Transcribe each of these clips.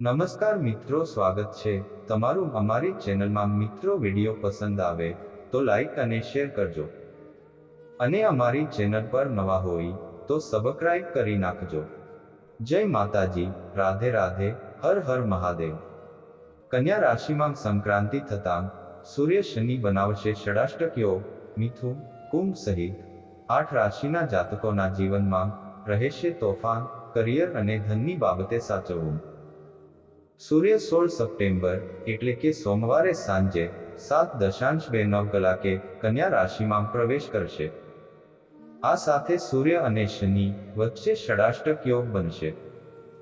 નમસ્કાર મિત્રો, સ્વાગત છે. તમારું અમારી ચેનલમાં મિત્રો વીડિયો પસંદ આવે તો લાઈક અને શેર કરજો. અને અમારી ચેનલ પર નવા હોય તો સબસ્ક્રાઇબ કરી નાખજો. જય માતાજી. રાધે રાધે. હર હર મહાદેવ. કન્યા રાશિમાં સંક્રાંતિ થતાં સૂર્ય શનિ બનાવશે ષડાષ્ટક યોગ મિથુન કુંભ સહિત આઠ રાશિના જાતકોના જીવનમાં રહેશે તોફાન, કરિયર અને ધનની બાબતે સાચવવું. સૂર્ય સોળ સપ્ટેમ્બર એટલે કે સોમવારે સાંજે સાત દશાંશ બે નવ કલાકે કન્યા રાશિમાં પ્રવેશ કરશે. આ સાથે સૂર્ય અને શનિ વચ્ચે ષડાષ્ટક યોગ બનશે.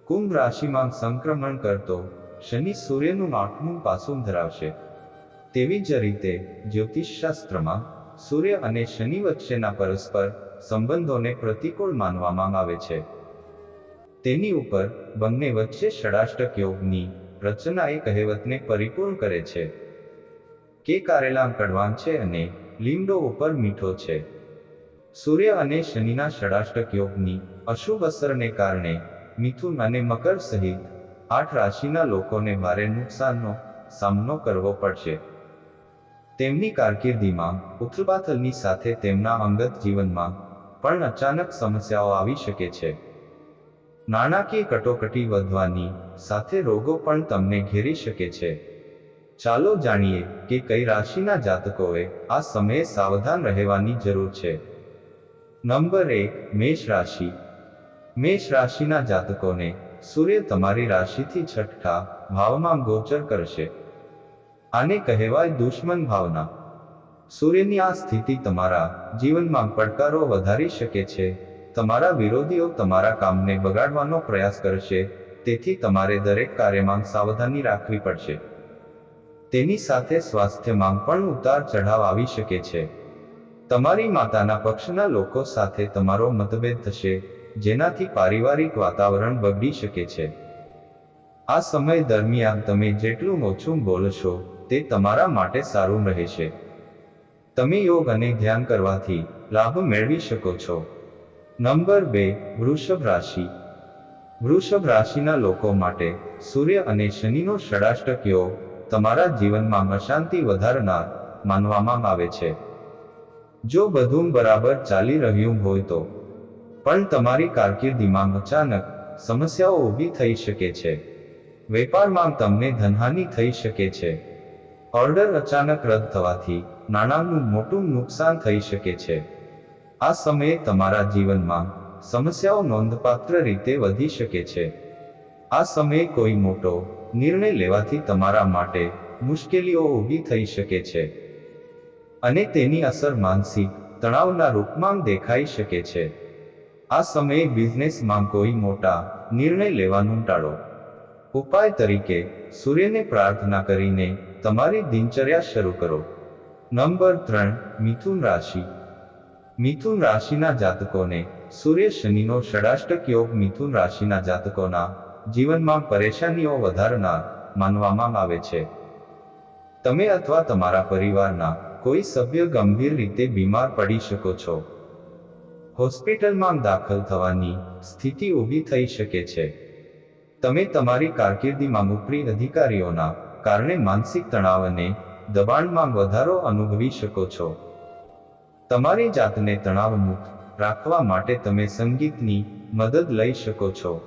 કુંભ રાશિમાં સંક્રમણ કરતો શનિ સૂર્યનું આઠમું પાસું ધરાવશે. તેવી જ રીતે જ્યોતિષશાસ્ત્રમાં સૂર્ય અને શનિ વચ્ચેના પરસ્પર સંબંધોને પ્રતિકૂળ માનવામાં આવે છે. તેની ઉપર બંને વચ્ચે ષડાષ્ટક યોગની રચના એ કહેવતને પરિપૂર્ણ કરે છે. કે કારેલા કડવાન છે અને લીમડો ઉપર મીઠો છે. સૂર્ય અને શનિના ષડાષ્ટક યોગની અશુભ અસરને કારણે મિથુન અને મકર સહિત આઠ રાશિના લોકોને ભારે નુકસાનનો સામનો કરવો પડશે. તેમની કારકિર્દીમાં ઉથલપાથલની સાથે તેમના અંગત જીવનમાં પણ અચાનક સમસ્યાઓ આવી શકે છે. નાણાકીય કટોકટી વધવાની સાથે રોગો પણ તમને ઘેરી શકે છે. ચાલો જાણીએ કે કઈ રાશિના જાતકોએ આ સમયે સાવધાન રહેવાની જરૂર છે. નંબર એક, મેષ રાશિ. મેષ રાશિના જાતકોને સૂર્ય તમારી રાશિથી છઠ્ઠા ભાવમાં ગોચર કરશે. આને કહેવાય દુશ્મન ભાવના. સૂર્યની આ સ્થિતિ તમારા જીવનમાં પડકારો વધારી શકે છે. તમારા વિરોધીઓ તમારા કામને બગાડવાનો પ્રયાસ કરશે, તેથી તમારે દરેક કાર્યમાં સાવધાની રાખવી પડશે. તેની સાથે સ્વાસ્થ્યમાં પણ ઉતાર ચઢાવ આવી શકે છે. તમારી માતાના પક્ષના લોકો સાથે તમારો મતભેદ થશે, જેનાથી પારિવારિક વાતાવરણ બગડી શકે છે. આ સમય દરમિયાન તમે જેટલું ઓછું બોલશો, તે તમારા માટે સારું રહેશે. તમે યોગ અને ધ્યાન કરવાથી લાભ મેળવી શકો છો. નંબર બે, વૃષભ રાશિ. વૃષભ રાશિના લોકો માટે સૂર્ય અને શનિનો ષડાષ્ટક યોગ તમારા જીવનમાં અશાંતિ વધારનાર માનવામાં આવે છે. જો બધું બરાબર ચાલી રહ્યું હોય તો, પણ તમારી કારકિર્દીમાં અચાનક સમસ્યાઓ ઊભી થઈ શકે છે. વેપારમાં તમને ધનહાનિ થઈ શકે છે. ઓર્ડર અચાનક રદ થવાથી નાણાંનું મોટું નુકસાન થઈ શકે છે. આ સમયે તમારા જીવનમાં સમસ્યાઓ નોંધપાત્ર રીતે વધી શકે છે. આ સમયે કોઈ મોટો નિર્ણય લેવાથી તમારા માટે મુશ્કેલીઓ ઊભી થઈ શકે છે. અને તેની અસર માનસિક તણાવના રૂપમાં દેખાઈ શકે છે. આ સમયે બિઝનેસમાં કોઈ મોટા નિર્ણય લેવાનું ટાળો. ઉપાય તરીકે સૂર્યને પ્રાર્થના કરીને તમારી દિનચર્યા શરૂ કરો. નંબર ત્રણ, મિથુન રાશિ. મિથુન રાશિના જાતકોને સૂર્ય શનિનો ષડાષ્ટક યોગ મિથુન રાશિના જાતકોના જીવનમાં પરેશાનીઓ વધારનાર માનવામાં આવે છે. તમે અથવા તમારા પરિવારના કોઈ સભ્ય ગંભીર રીતે બીમાર પડી શકો છો. હોસ્પિટલમાં દાખલ થવાની સ્થિતિ ઊભી થઈ શકે છે. તમે તમારી કારકિર્દીમાં ઉપરી અધિકારીઓના કારણે માનસિક તણાવ અને દબાણમાં વધારો અનુભવી શકો છો. તમારી જાતને તણાવમુક્ત રાખવા માટે તમે સંગીતની મદદ લઈ શકો છો.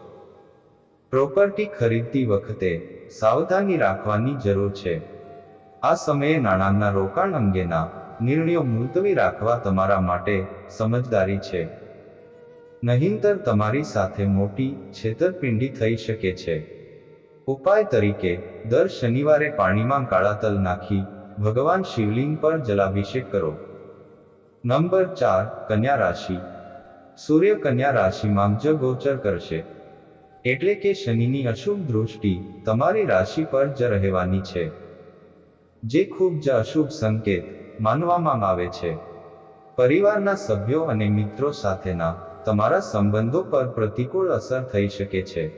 પ્રોપર્ટી ખરીદતી વખતે સાવધાની રાખવાની જરૂર છે. આ સમયે નાણાંના રોકાણ અંગેના નિર્ણયો મુલતવી રાખવા તમારા માટે સમજદારી છે. નહીંતર તમારી સાથે મોટી છેતરપિંડી થઈ શકે છે. ઉપાય તરીકે, દર શનિવારે પાણીમાં કાળા તલ નાખી ભગવાન શિવલિંગ પર જલાભિષેક કરો. નંબર ચાર, કન્યા રાશિ. સૂર્ય કન્યા રાશિમાં જ ગોચર કરશે. એટલે કે શનિની અશુભ દૃષ્ટિ તમારી રાશિ પર જ રહેવાની છે. જે ખૂબ જ અશુભ સંકેત માનવામાં આવે છે. પરિવારના સભ્યો અને મિત્રો સાથેના તમારા સંબંધો પર પ્રતિકૂળ અસર થઈ શકે છે.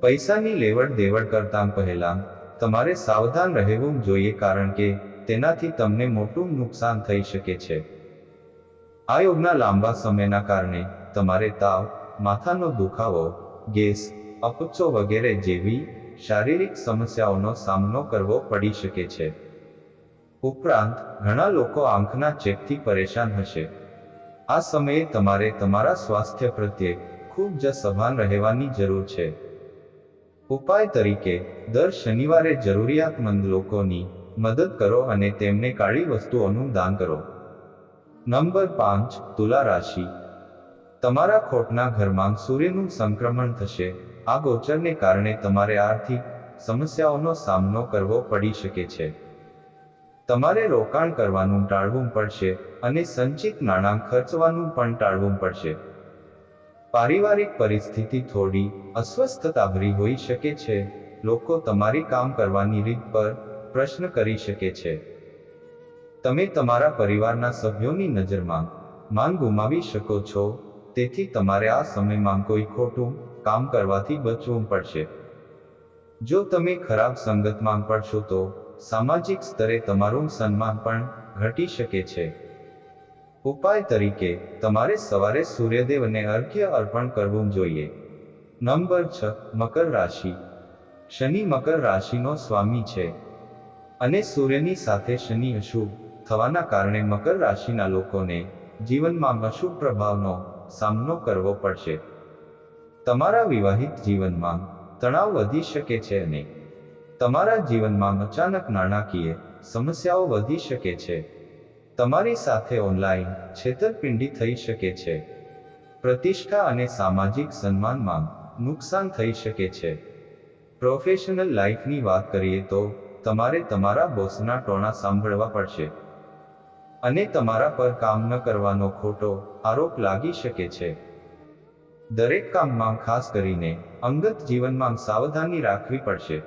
પૈસાની લેવડ દેવડ કરતા પહેલા તમારે સાવધાન રહેવું જોઈએ કારણ કે તેનાથી તમને મોટું નુકસાન થઈ શકે છે. આ યોગના લાંબા સમયના કારણે તમારે તાવ, માથાનો દુખાવો, ગેસ, અપચો વગેરે જેવી શારીરિક સમસ્યાઓનો સામનો કરવો પડી શકે છે. ઉપરાંત, ઘણા લોકો આંખના ચેપથી પરેશાન હશે. આ સમયે તમારે તમારા સ્વાસ્થ્ય પ્રત્યે ખૂબ જ સભાન રહેવાની જરૂર છે. ઉપાય તરીકે, દર શનિવારે જરૂરિયાતમંદ લોકોની મદદ કરો અને તેમને કાળી વસ્તુઓનું દાન કરો. નંબર પાંચ, તુલા રાશિ. તમારા ખોટના ઘરમાં સૂર્યનું સંક્રમણ થશે. આ ગોચરને કારણે તમારે આર્થિક સમસ્યાઓનો સામનો કરવો પડી શકે છે. તમારે રોકાણ કરવાનું ટાળવું પડશે અને સંચિત નાણાં ખર્ચવાનું પણ ટાળવું પડશે. પારિવારિક પરિસ્થિતિ થોડી અસ્વસ્થતાભરી હોઈ શકે છે. લોકો તમારી કામ કરવાની રીત પર પ્રશ્ન કરી શકે છે. તમે તમારા પરિવારના સભ્યોની નજરમાં માન ગુમાવી શકો છો, તેથી તમારે આ સમયમાં કોઈ ખોટું કામ કરવાથી બચવું પડશે. જો તમે ખરાબ સંગતમાં પડશો તો સામાજિક સ્તરે તમારું સન્માન પણ ઘટી શકે છે. ઉપાય તરીકે, તમારે સવારે સૂર્યદેવને અર્ઘ્ય અર્પણ કરવું જોઈએ. નંબર છ, મકર રાશિ. શનિ મકર રાશિનો સ્વામી છે. અને સૂર્યની સાથે શનિ અશુભ થવાના કારણે મકર રાશિના લોકોને જીવનમાં અશુભ પ્રભાવનો સામનો કરવો પડશે. તમારા વિવાહિત જીવનમાં તણાવ વધી શકે છે અને તમારા જીવનમાં અચાનક નાણાકીય સમસ્યાઓ વધી શકે છે. તમારી સાથે ઓનલાઈન છેતરપિંડી થઈ શકે છે. પ્રતિષ્ઠા અને સામાજિક સન્માનમાં નુકસાન થઈ શકે છે. પ્રોફેશનલ લાઈફની વાત કરીએ તો તમારે તમારા બોસના ટોણા સાંભળવા પડશે. અને તમારા પર કામ ન કરવાનો ખોટો આરોપ લાગી શકે છે. દરેક કામમાં ખાસ કરીને અંગત જીવનમાં સાવધાની રાખવી પડશે.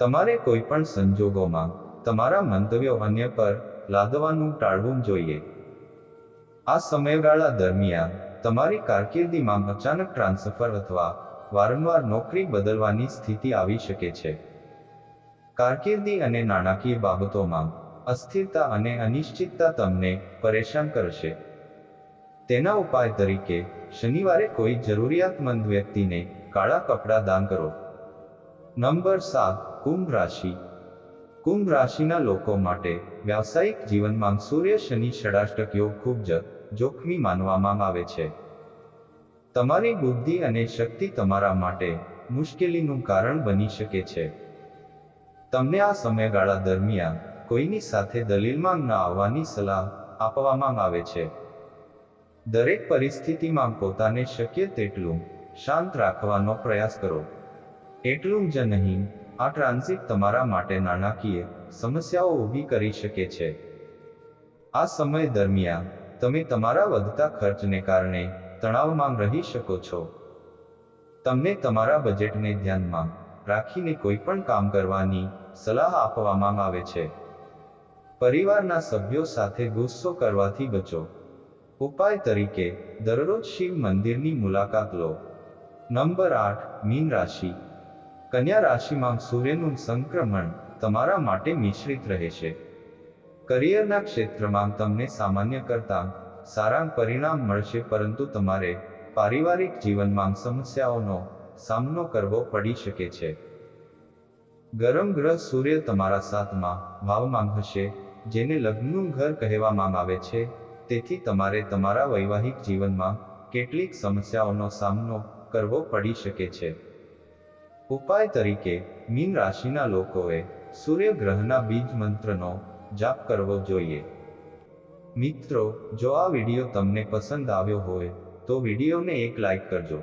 તમારે કોઈ પણ સંજોગોમાં તમારા મંતવ્યો અન્ય પર લાદવાનું ટાળવું જોઈએ. આ સમયગાળા દરમિયાન તમારી કારકિર્દીમાં અચાનક ટ્રાન્સફર અથવા વારંવાર નોકરી બદલવાની સ્થિતિ આવી શકે છે. કારકિર્દી અને નાણાકીય બાબતોમાં અસ્થિરતા અને અનિશ્ચિતતા તમને પરેશાન કરશે. તેના ઉપાય તરીકે, શનિવારે કોઈ જરૂરિયાતમંદ વ્યક્તિને કાળા કપડાં દાન કરો. નંબર સાત, કુંભ રાશિ. કુંભ રાશિના લોકો માટે વ્યાવસાયિક જીવનમાં સૂર્ય શનિ ષડાષ્ટક યોગ ખૂબ જ જોખમી માનવામાં આવે છે. તમારી બુદ્ધિ અને શક્તિ તમારા માટે મુશ્કેલીનું કારણ બની શકે છે. તમને આ સમયગાળા દરમિયાન કોઈની સાથે દલીલમાં ન આવવાની સલાહ આપવામાં આવે છે. દરેક પરિસ્થિતિમાં પોતાને શક્ય તેટલું શાંત રાખવાનો પ્રયાસ કરો. એટલું જ નહીં, આ ટ્રાન્ઝિટ તમારા માટે નાણાકીય સમસ્યાઓ ઊભી કરી શકે છે. આ સમય દરમિયાન તમે તમારા વધતા ખર્ચને કારણે તણાવમાં રહી શકો છો. તમને તમારા બજેટને ધ્યાનમાં રાખીને કોઈ પણ કામ કરવાની સલાહ આપવામાં આવે છે. પરિવારના સભ્યો સાથે ગુસ્સો કરવાથી બચો. ઉપાય તરીકે, દરરોજ શિવ મંદિરની મુલાકાત લો. નંબર આઠ, મીન રાશિ. કન્યા રાશિમાં સૂર્યનું સંક્રમણ તમારા માટે મિશ્રિત રહેશે. કરિયરના ક્ષેત્રમાં તમને સામાન્ય કરતાં સારા પરિણામ મળશે, પરંતુ તમારે પારિવારિક જીવનમાં સમસ્યાઓનો સામનો કરવો પડી શકે છે. ગરમ ગ્રહ સૂર્ય તમારા સાથમાં ભાવમાં હશે, જેને લગ્નનું ઘર કહેવામાં આવે છે. તેથી તમારે તમારા વૈવાહિક જીવનમાં કેટલીક સમસ્યાઓનો સામનો કરવો પડી શકે છે. ઉપાય તરીકે, મીન રાશિના લોકોએ સૂર્ય ગ્રહના બીજ મંત્રનો જાપ કરવો જોઈએ. મિત્રો, જો આ વીડિયો તમને પસંદ આવ્યો હોય, તો વિડીયોને એક લાઈક કરજો.